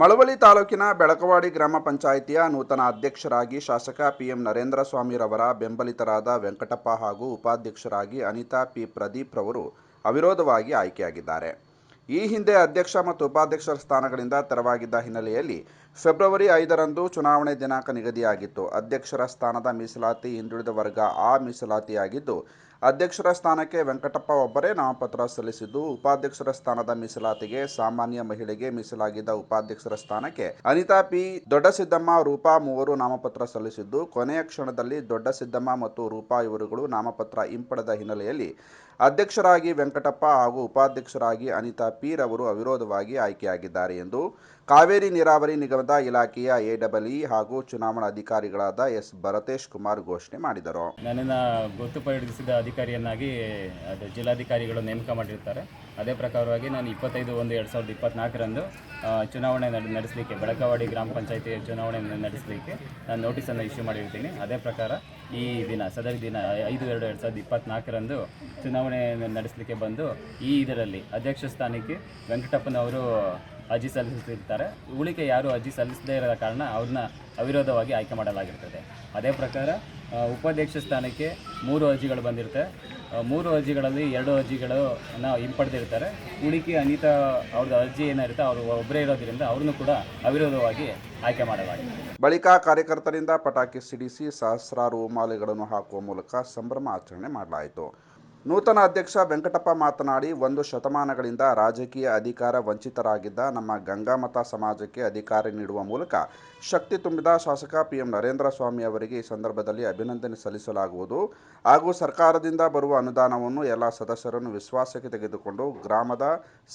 ಮಳವಳ್ಳಿ ತಾಲೂಕಿನ ಬೆಳಕವಾಡಿ ಗ್ರಾಮ ಪಂಚಾಯಿತಿಯ ನೂತನ ಅಧ್ಯಕ್ಷರಾಗಿ ಶಾಸಕ ಪಿಎಂ ನರೇಂದ್ರ ಸ್ವಾಮಿರವರ ಬೆಂಬಲಿತರಾದ ವೆಂಕಟಪ್ಪ ಹಾಗೂ ಉಪಾಧ್ಯಕ್ಷರಾಗಿ ಅನಿತಾ ಪಿ ಪ್ರದೀಪ್ ರವರು ಅವಿರೋಧವಾಗಿ ಆಯ್ಕೆಯಾಗಿದ್ದಾರೆ. ಈ ಹಿಂದೆ ಅಧ್ಯಕ್ಷ ಮತ್ತು ಉಪಾಧ್ಯಕ್ಷರ ಸ್ಥಾನಗಳಿಂದ ತೆರವಾಗಿದ್ದ ಹಿನ್ನೆಲೆಯಲ್ಲಿ ಫೆಬ್ರವರಿ ಐದರಂದು ಚುನಾವಣೆ ದಿನಾಂಕ ನಿಗದಿಯಾಗಿತ್ತು. ಅಧ್ಯಕ್ಷರ ಸ್ಥಾನದ ಮೀಸಲಾತಿ ಹಿಂದುಳಿದ ವರ್ಗ ಆ ಮೀಸಲಾತಿಯಾಗಿದ್ದು ಅಧ್ಯಕ್ಷರ ಸ್ಥಾನಕ್ಕೆ ವೆಂಕಟಪ್ಪ ಒಬ್ಬರೇ ನಾಮಪತ್ರ ಸಲ್ಲಿಸಿದ್ದು, ಉಪಾಧ್ಯಕ್ಷರ ಸ್ಥಾನದ ಮೀಸಲಾತಿಗೆ ಸಾಮಾನ್ಯ ಮಹಿಳೆಗೆ ಮೀಸಲಾಗಿದ್ದ ಉಪಾಧ್ಯಕ್ಷರ ಸ್ಥಾನಕ್ಕೆ ಅನಿತಾ ಪಿ ದೊಡ್ಡಸಿದ್ದಮ್ಮ, ರೂಪಾ ಮೂವರು ನಾಮಪತ್ರ ಸಲ್ಲಿಸಿದ್ದು, ಕೊನೆಯ ಕ್ಷಣದಲ್ಲಿ ದೊಡ್ಡಸಿದ್ದಮ್ಮ ಮತ್ತು ರೂಪಾ ಇವರುಗಳು ನಾಮಪತ್ರ ಹಿಂಪಡೆದ ಹಿನ್ನೆಲೆಯಲ್ಲಿ ಅಧ್ಯಕ್ಷರಾಗಿ ವೆಂಕಟಪ್ಪ ಹಾಗೂ ಉಪಾಧ್ಯಕ್ಷರಾಗಿ ಅನಿತಾ ಪಿ ರವರು ಅವಿರೋಧವಾಗಿ ಆಯ್ಕೆಯಾಗಿದ್ದಾರೆ ಎಂದು ಕಾವೇರಿ ನೀರಾವರಿ ನಿಗಮದ ಇಲಾಖೆಯ ಎಡಬ್ಲ್ಇ ಹಾಗೂ ಚುನಾವಣಾ ಅಧಿಕಾರಿಗಳಾದ ಎಸ್ ಭರತೇಶ್ ಕುಮಾರ್ ಘೋಷಣೆ ಮಾಡಿದರು. ನನ್ನನ್ನು ಗೊತ್ತುಪಡಿಸಿದ ಅಧಿಕಾರಿಯನ್ನಾಗಿ, ಅದು ಜಿಲ್ಲಾಧಿಕಾರಿಗಳು ನೇಮಕ ಮಾಡಿರ್ತಾರೆ. ಅದೇ ಪ್ರಕಾರವಾಗಿ ನಾನು ಇಪ್ಪತ್ತೈದು ಒಂದು ಎರಡು ಸಾವಿರದ ಇಪ್ಪತ್ತ್ನಾಲ್ಕರಂದು ಚುನಾವಣೆ ನಡೆ, ನಡೆಸಲಿಕ್ಕೆ ಬೆಳಕವಾಡಿ ಗ್ರಾಮ ಪಂಚಾಯತಿ ಚುನಾವಣೆ ನಡೆಸಲಿಕ್ಕೆ ನಾನು ನೋಟಿಸನ್ನು ಇಶ್ಯೂ ಮಾಡಿರ್ತೀನಿ. ಅದೇ ಪ್ರಕಾರ ಈ ದಿನ, ಸದರಿ ದಿನ, ಐದು ಎರಡು ಎರಡು ಸಾವಿರದ ಇಪ್ಪತ್ತ್ನಾಲ್ಕರಂದು ಚುನಾವಣೆ ನಡೆಸಲಿಕ್ಕೆ ಬಂದು, ಈ ಇದರಲ್ಲಿ ಅಧ್ಯಕ್ಷ ಸ್ಥಾನಕ್ಕೆ ವೆಂಕಟಪ್ಪನವರು ಅರ್ಜಿ ಸಲ್ಲಿಸುತ್ತಿರ್ತಾರೆ. ಉಳಿಕೆ ಯಾರು ಅರ್ಜಿ ಸಲ್ಲಿಸದೇ ಇರೋ ಕಾರಣ ಅವ್ರನ್ನ ಅವಿರೋಧವಾಗಿ ಆಯ್ಕೆ ಮಾಡಲಾಗಿರ್ತದೆ. ಅದೇ ಪ್ರಕಾರ ಉಪಾಧ್ಯಕ್ಷ ಸ್ಥಾನಕ್ಕೆ ಮೂರು ಅರ್ಜಿಗಳು ಬಂದಿರುತ್ತೆ. ಮೂರು ಅರ್ಜಿಗಳಲ್ಲಿ ಎರಡು ಅರ್ಜಿಗಳನ್ನು ಹಿಂಪಡೆದಿರ್ತಾರೆ. ಉಳಿಕೆ ಅನಿತಾ ಅವ್ರದ್ದು ಅರ್ಜಿ ಏನಿರುತ್ತೆ, ಅವರು ಒಬ್ಬರೇ ಇರೋದ್ರಿಂದ ಅವ್ರನ್ನೂ ಕೂಡ ಅವಿರೋಧವಾಗಿ ಆಯ್ಕೆ ಮಾಡಲಾಗಿದೆ. ಬಳಿಕ ಕಾರ್ಯಕರ್ತರಿಂದ ಪಟಾಕಿ ಸಿಡಿಸಿ ಸಹಸ್ರಾರು ಮಾಲೆಗಳನ್ನು ಹಾಕುವ ಮೂಲಕ ಸಂಭ್ರಮ ಆಚರಣೆ ಮಾಡಲಾಯಿತು. ನೂತನ ಅಧ್ಯಕ್ಷ ವೆಂಕಟಪ್ಪ ಮಾತನಾಡಿ, ಒಂದು ಶತಮಾನಗಳಿಂದ ರಾಜಕೀಯ ಅಧಿಕಾರ ವಂಚಿತರಾಗಿದ್ದ ನಮ್ಮ ಗಂಗಾಮತ ಸಮಾಜಕ್ಕೆ ಅಧಿಕಾರ ನೀಡುವ ಮೂಲಕ ಶಕ್ತಿ ತುಂಬಿದ ಶಾಸಕ ಪಿಎಂ ನರೇಂದ್ರ ಸ್ವಾಮಿ ಅವರಿಗೆ ಈ ಸಂದರ್ಭದಲ್ಲಿ ಅಭಿನಂದನೆ ಸಲ್ಲಿಸಲಾಗುವುದು. ಹಾಗೂ ಸರ್ಕಾರದಿಂದ ಬರುವ ಅನುದಾನವನ್ನು ಎಲ್ಲ ಸದಸ್ಯರನ್ನು ವಿಶ್ವಾಸಕ್ಕೆ ತೆಗೆದುಕೊಂಡು ಗ್ರಾಮದ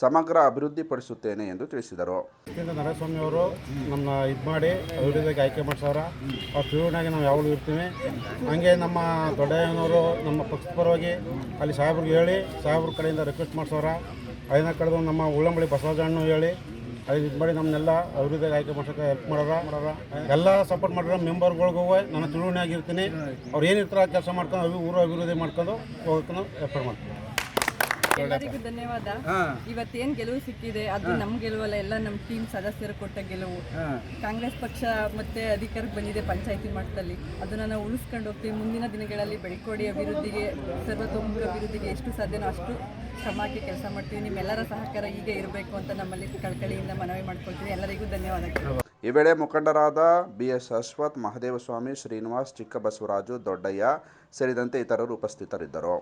ಸಮಗ್ರ ಅಭಿವೃದ್ಧಿಪಡಿಸುತ್ತೇನೆ ಎಂದು ತಿಳಿಸಿದರು. ಇದರಿಂದ ನರೇಸ್ವಾಮಿ ಅವರು ನಮ್ಮ ಇದು ಮಾಡಿ ಅಭಿವೃದ್ಧಿಗೆ ಆಯ್ಕೆ ನಾವು ಯಾವಾಗಲೂ ಇರ್ತೀವಿ. ಹಂಗೆ ನಮ್ಮ ದೊಡ್ಡಯ್ಯನವರು ನಮ್ಮ ಪಕ್ಷದ ಪರವಾಗಿ ಅಲ್ಲಿ ಸಾಹೇಬ್ರಿಗೆ ಹೇಳಿ, ಸಾಹೇಬ್ರ ಕಡೆಯಿಂದ ರಿಕ್ವೆಸ್ಟ್ ಮಾಡ್ಸೋರ ಅದನ್ನ ಕಡೆದು ನಮ್ಮ ಉಳ್ಳಂಬಳಿ ಬಸವರಾಜಣ್ಣು ಹೇಳಿ ಅದು ಇದು ಮಾಡಿ ನಮ್ಮನ್ನೆಲ್ಲ ಅಭಿವೃದ್ಧಿ ಆಯ್ಕೆ ಮಾಡ್ಸೋಕೆ ಹೆಲ್ಪ್ ಮಾಡೋರ ಮಾಡೋರ ಎಲ್ಲ ಸಪೋರ್ಟ್ ಮಾಡಿರೋ ಮೆಂಬರ್ಗಳಿಗೂ ನಾನು ಆಗಿರ್ತೀನಿ. ಅವ್ರು ಏನಿರ್ತಾರ ಕೆಲಸ ಮಾಡ್ಕೊಂಡು ಅಭಿ ಊರು ಅಭಿವೃದ್ಧಿ ಮಾಡ್ಕೊಂಡು ಹೋಗೋಕೆ ಎಫರ್ಟ್ ಮಾಡ್ತೀನಿ. ಎಲ್ಲರಿಗೂ ಧನ್ಯವಾದ. ಇವತ್ತೇನ್ ಗೆಲುವು ಸಿಕ್ಕಿದೆ ಅದು ನಮ್ ಗೆಲುವಲ್ಲ ಎಲ್ಲ ನಮ್ಮ ಟೀಮ್ ಸದಸ್ಯರು ಕೊಟ್ಟ ಗೆಲುವು. ಕಾಂಗ್ರೆಸ್ ಪಕ್ಷ ಮತ್ತೆ ಅಧಿಕಾರಕ್ಕೆ ಬಂದಿದೆ ಪಂಚಾಯತಿ ಮಟ್ಟದಲ್ಲಿ. ಅದನ್ನ ನಾವು ಉಳಿಸ್ಕೊಂಡು ಹೋಗ್ತೀವಿ. ಮುಂದಿನ ದಿನಗಳಲ್ಲಿ ಬೆಳಕೋಡಿ ಅಭಿವೃದ್ಧಿಗೆ ಸರ್ವತೋಮುಖ ಅಭಿವೃದ್ಧಿಗೆ ಎಷ್ಟು ಸಾಧ್ಯನೋ ಅಷ್ಟು ಶ್ರಮಕ್ಕೆ ಕೆಲಸ ಮಾಡ್ತೀವಿ. ನಿಮ್ಮೆಲ್ಲರ ಸಹಕಾರ ಹೀಗೆ ಇರಬೇಕು ಅಂತ ನಮ್ಮಲ್ಲಿ ಕಳಕಳಿಯಿಂದ ಮನವಿ ಮಾಡ್ಕೊಳ್ತೀವಿ. ಎಲ್ಲರಿಗೂ ಧನ್ಯವಾದಗಳು. ಈ ವೇಳೆ ಮುಖಂಡರಾದ ಬಿಎಸ್ ಅಶ್ವಥ್ ಮಹದೇವಸ್ವಾಮಿ ಶ್ರೀನಿವಾಸ್ ಚಿಕ್ಕಬಸವರಾಜು ದೊಡ್ಡಯ್ಯ ಸೇರಿದಂತೆ ಇತರರು ಉಪಸ್ಥಿತರಿದ್ದರು.